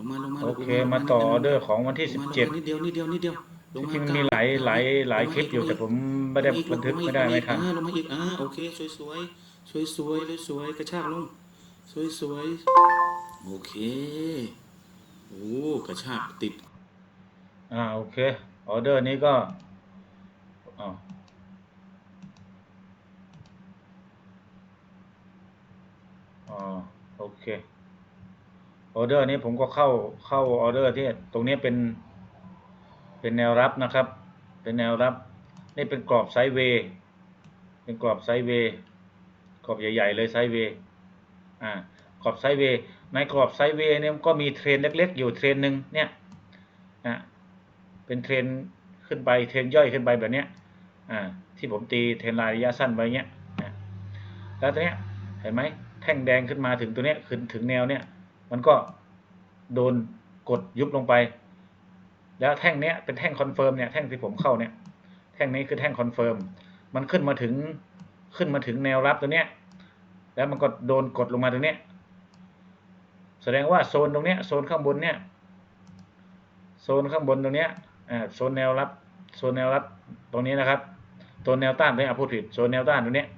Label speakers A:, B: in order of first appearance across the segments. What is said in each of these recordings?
A: ลงมาลงมา
B: โอ
A: ลง
B: เค
A: ลง
B: มาต่อออเดอร์
A: ลง
B: ของวันที่
A: ล
B: สิ
A: ง
B: บ
A: มาลง
B: เจ็ด
A: มานิดเดียวนิดเดียวนิดเดียวลง
B: จ
A: มา
B: ริงๆ
A: เก้
B: มีหลายหลายหลายคลิปอยู่แต่ผมไม่ได้
A: ลงาอีก
B: บันทึก
A: ลงาอี
B: ไม่ได้ไม่ทัน
A: ลงาอีกอ่าลงมาอีกอ่าโอเคสวยสวยสวยสวยๆสวยๆกระชากลงสวยสวยๆโอเคโอ้กระชากติด
B: อ่าโอเคออเดอร์นี้ก็อ๋ออ๋อโอเค ออเดอร์นี้ผมก็เข้าเข้าออเดอร์ที่ตรงนี้เป็น เป็นแนวรับนะครับ เป็นแนวรับ นี่เป็นกรอบไซด์เวย์เป็นกรอบไซด์เวย์กรอบใหญ่ ๆ เลยไซด์เวย์อ่ากรอบไซด์เวย์ในกรอบไซด์เวย์เนี่ยก็มีเทรนเล็ก ๆ อยู่เทรนหนึ่งเนี่ยอะเป็นเทรนขึ้นไปเทรนย่อยขึ้นไปแบบเนี้ยอ่าที่ผมตีเทรนรายระยะสั้นไว้เนี้ยนะแล้วตัวเนี้ยเห็นไหมแท่งแดงขึ้นมาถึงตัวเนี้ยขึ้นถึงแนวเนี้ย มันก็โดนกดยุบลงไป แล้วแท่งเนี้ยเป็นแท่งคอนเฟิร์มเนี่ยแท่งที่ผมเข้าเนี่ยแท่งนี้คือแท่งคอนเฟิร์มมันขึ้นมาถึงขึ้นมาถึงแนวรับตัวเนี้ยแล้วมันก็โดนกดลงมาตรงเนี้ยแสดงว่าโซนตรงเนี้ยโซนข้างบนเนี่ยโซนข้างบนตรงเนี้ยอ่าโซนแนวรับโซนแนวรับตรงนี้นะครับโซนแนวต้านตรงนี้อะพูดผิดโซนแนวต้านตรงเนี้ย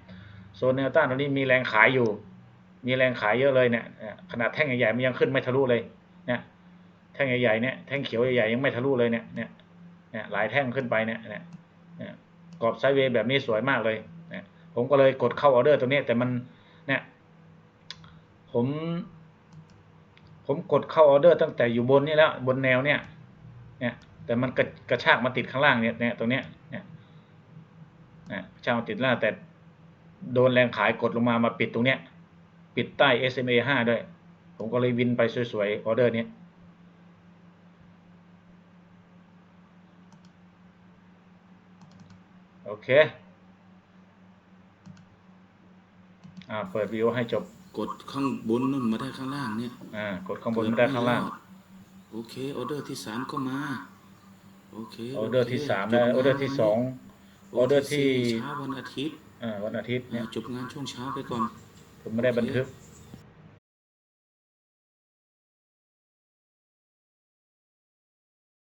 B: โซนแนวต้านตรงนี้มีแรงขายอยู่ มีแรงขายเยอะเลยเนี่ยขนาดแท่งใหญ่ๆมันยังขึ้นไม่ทะลุเลยเนี่ยแท่งใหญ่ๆเนี่ยแท่งเขียวใหญ่ๆยังไม่ทะลุเลยเนี่ยเนี่ยเนี่ยหลายแท่งขึ้นไปเนี่ยเนี่ยเนี่ยกรอบไซเวย์แบบนี้สวยมากเลยเนี่ยผมก็เลยกดเข้าออเดอร์ตรงนี้แต่มันเนี่ยผม ผมกดเข้าออเดอร์ตั้งแต่อยู่บนนี่แล้วบนแนวเนี่ยเนี่ยแต่มันกระกระชากมาติดข้างล่างเนี่ยเนี่ยตรงเนี้ยเนี่ยเนี่ยกระชากมาติดล่าแต่โดนแรงขายกดลงมามาปิดตรงเนี้ย ปิดใต้ SMA 5 ด้วย ผมก็เลยวินไปสวยๆ ออเดอร์เนี้ยโอเค อ่า เปิดวิดีโอให้จบ
A: กดข้างบนนู่นมาได้ข้างล่างเนี่ย
B: อ่า กดข้างบนไม่ได้ข้างล่าง
A: โอเค ออเดอร์ที่สามก็มา โอเค
B: ออเดอร์ที่
A: โค
B: สาม
A: จ
B: แล้ว
A: บ
B: ออเดอร์ที่สองออเดอร์ที่
A: สี่เช้าวันอาทิตย์
B: อ่า วันอาทิตย์
A: อ่า
B: เนี่ย
A: จบงานช่วงเช้าไปก่อน
B: ผมไม่ได้บันทึก